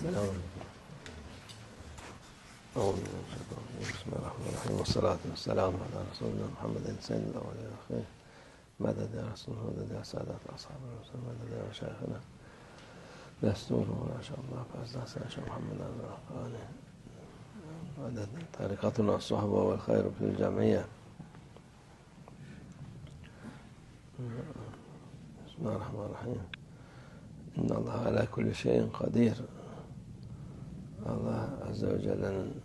بسم الله الرحمن الرحيم. والصلاة والسلام على رسولنا محمد سيد الأولين والآخرين مدد يا رسول مدد يا سادات أصحاب الرسول مدد يا مشايخنا دستوره ما شاء الله فأزداد سيد محمد عبد الرحمن. مدد طريقتنا الصحبة والخير في الجمعية بسم الله الرحمن الرحيم. إن الله على كل şeyin kadir. Allah Azze ve Celle'nin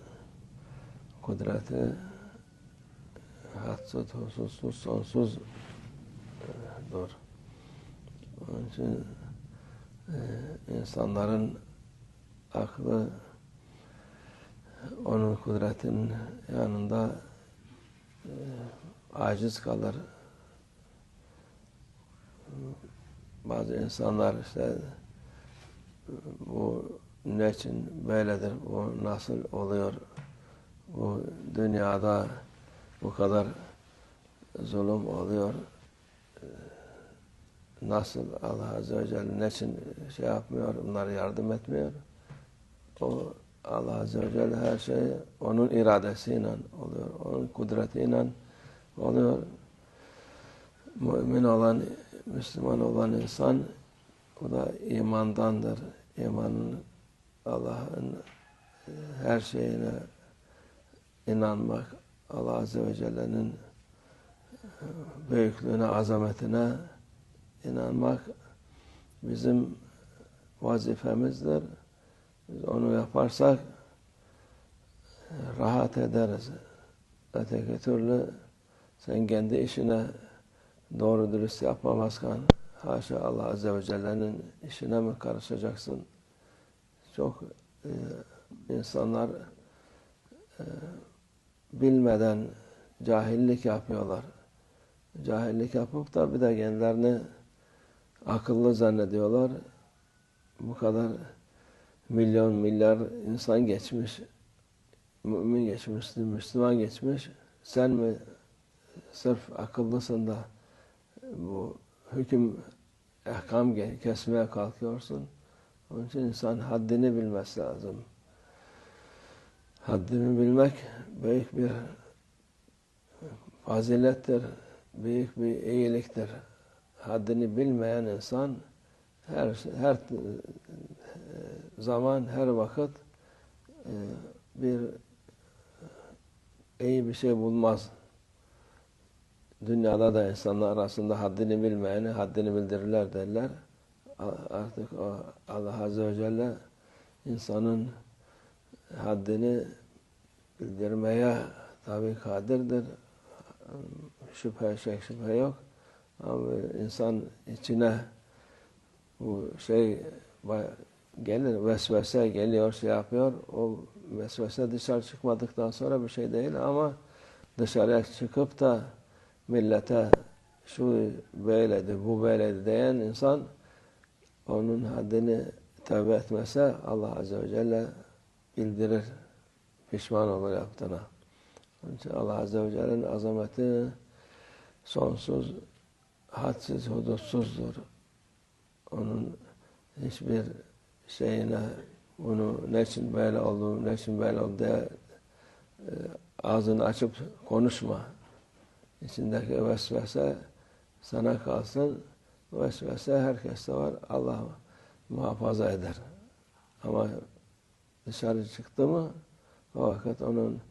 kudreti hadsız, husussuz, sonsuz dur. Onun için e, insanların aklı onun kudretinin yanında e, aciz kalır. Bazı insanlar işte bu ne için böyledir, bu nasıl oluyor, bu dünyada bu kadar zulüm oluyor, nasıl Allah Azze ve Celle ne için şey yapmıyor, bunlara yardım etmiyor. O Allah Azze ve Celle her şey onun iradesiyle oluyor, onun kudretiyle oluyor. Mümin olan, Müslüman olan insan o da imandandır. İmanın Allah'ın her şeyine inanmak, Allah Azze ve Celle'nin büyüklüğüne, azametine inanmak bizim vazifemizdir. Biz onu yaparsak rahat ederiz. Öteki türlü sen kendi işine doğru dürüst yapamazken haşa Allah Azze ve Celle'nin işine mi karışacaksın? Çok e, insanlar e, bilmeden cahillik yapıyorlar. Cahillik yapıp da bir de kendilerini akıllı zannediyorlar. Bu kadar milyon milyar insan geçmiş, mümin geçmiş, Müslüman geçmiş. Sen mi sırf akıllısın da bu hüküm, ehkam kesmeye kalkıyorsun? Onun için insan haddini bilmesi lazım. Haddini bilmek büyük bir fazilettir, büyük bir iyiliktir. Haddini bilmeyen insan her her zaman, her vakit bir iyi bir şey bulmaz. Dünyada da insanlar arasında haddini bilmeyeni haddini bildirirler derler. Artık Allah Azze ve Celle insanın haddini bildirmeye tabi kadirdir. Şüphe, şek, şüphe yok. Ama insan içine bu şey gelir, vesvese geliyor, şey yapıyor. O vesvese dışarı çıkmadıktan sonra bir şey değil ama dışarıya çıkıp da millete şu böyledi, bu böyledi diyen insan onun haddini tövbe etmese Allah Azze ve Celle bildirir. Pişman olur yaptığına. Onun için Allah Azze ve Celle'nin azameti sonsuz, hadsiz, hudutsuzdur. Onun hiçbir şeyine bunu ne için böyle oldu, ne için böyle oldu diye e, ağzını açıp konuşma. İçindeki vesvese sana kalsın. Vesvese herkeste var. Allah muhafaza eder. Ama dışarı çıktı mı o vakit onun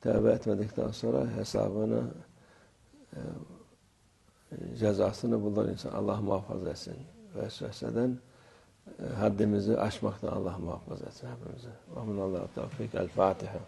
tövbe etmedikten sonra hesabını e, cezasını bulur insan. Allah muhafaza etsin. Vesveseden e, haddimizi aşmaktan Allah muhafaza etsin hepimizi. Amin Allah tevfik. El Fatiha.